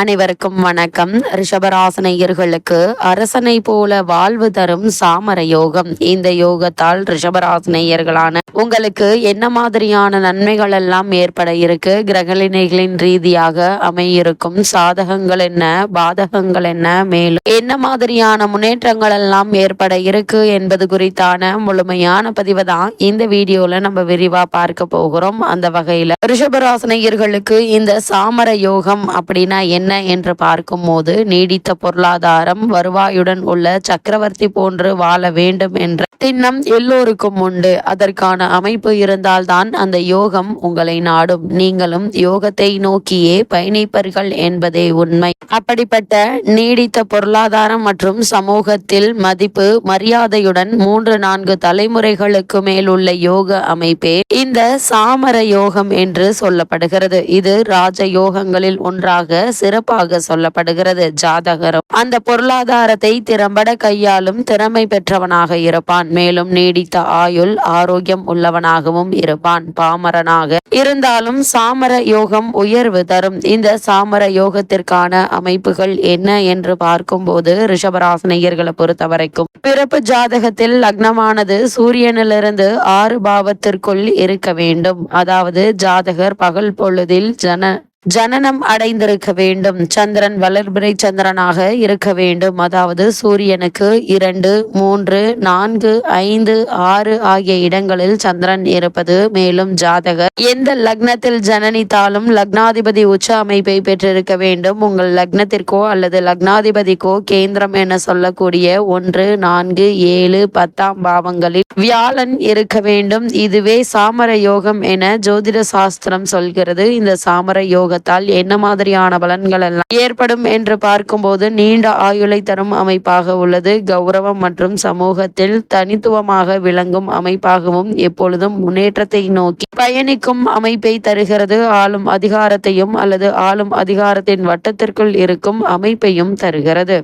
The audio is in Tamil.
அனைவருக்கும் வணக்கம். ரிஷபராசனையர்களுக்கு அரசனை போல வாழ்வு தரும் சாமர யோகம். இந்த யோகத்தால் ரிஷபராசனையர்களான உங்களுக்கு என்ன மாதிரியான நன்மைகள் எல்லாம் ஏற்பட இருக்கு? கிரகநிலைகளின் ரீதியாக அமையிருக்கும் சாதகங்கள் என்ன? பாதகங்கள் என்ன? மேலும் என்ன மாதிரியான முன்னேற்றங்கள் எல்லாம் ஏற்பட இருக்கு என்பது குறித்தான முழுமையான பதிவு தான் இந்த வீடியோல நம்ம விரிவா பார்க்க போகிறோம். அந்த வகையில ரிஷபராசனையர்களுக்கு இந்த சாமர யோகம் அப்படின்னா என்ன? என்ன என்று பார்க்கும்போது நீடித்த பொருளாதாரம் வருவாயுடன் உள்ள சக்கரவர்த்தி போன்று வாழ வேண்டும் என்ற திண்ணம் எல்லோருக்கும் உண்டு. அதற்கான அமைப்பு இருந்தால்தான் அந்த யோகம் உங்களை நாடும். நீங்களும் யோகத்தை நோக்கியே பயணிப்பர்கள் என்பதே உண்மை. அப்படிப்பட்ட நீடித்த பொருளாதாரம் மற்றும் சமூகத்தில் மதிப்பு மரியாதையுடன் மூன்று நான்கு தலைமுறைகளுக்கு மேல் உள்ள யோக அமைப்பே இந்த சாமர யோகம் என்று சொல்லப்படுகிறது. இது ராஜ யோகங்களில் ஒன்றாக சிறப்பாக சொல்லப்படுகிறது. ஜாதகரும் அந்த பொருளாதாரத்தை திறம்பட கையாளும் திறமை பெற்றவனாக இருப்பான். மேலும் நீடித்த ஆயுள் ஆரோக்கியம் உள்ளவனாகவும் இருப்பான். பாமரனாக இருந்தாலும் சாமர யோகம் உயர்வு தரும். இந்த சாமர யோகத்திற்கான அமைப்புகள் என்ன என்று பார்க்கும்போது ரிஷபராசனையர்களை பொறுத்த வரைக்கும் பிறப்பு ஜாதகத்தில் லக்னமானது சூரியனிலிருந்து ஆறு பாவத்திற்குள் இருக்க வேண்டும். அதாவது ஜாதகர் பகல் பொழுதில் ஜன ஜனனம் அடைந்திருக்க வேண்டும். சந்திரன் வளர்பிறை சந்திரனாக இருக்க வேண்டும். அதாவது சூரியனுக்கு இரண்டு மூன்று நான்கு ஐந்து ஆறு ஆகிய இடங்களில் சந்திரன் இருப்பது மேலும் ஜாதகர். எந்த லக்னத்தில் ஜனனித்தாலும் லக்னாதிபதி உச்ச அமைப்பை பெற்றிருக்க வேண்டும். உங்கள் லக்னத்திற்கோ அல்லது லக்னாதிபதிக்கோ கேந்திரம் என சொல்லக்கூடிய ஒன்று நான்கு ஏழு பத்தாம் பாவங்களில் வியாழன் இருக்க வேண்டும். இதுவே சாமர யோகம் என ஜோதிட சாஸ்திரம் சொல்கிறது. இந்த சாமர யோகம் யோகத்தால் என்ன மாதிரியான பலன்கள் எல்லாம் ஏற்படும் என்று பார்க்கும்போது நீண்ட ஆயுளை தரும் அமைப்பாக உள்ளது. கௌரவம் மற்றும் சமூகத்தில் தனித்துவமாக விளங்கும் அமைப்பாகவும் எப்பொழுதும் முன்னேற்றத்தை நோக்கி பயணிக்கும் அமைப்பை தருகிறது. ஆளும் அதிகாரத்தையும் அல்லது ஆளும் அதிகாரத்தின் வட்டத்திற்குள் இருக்கும் அமைப்பையும் தருகிறது.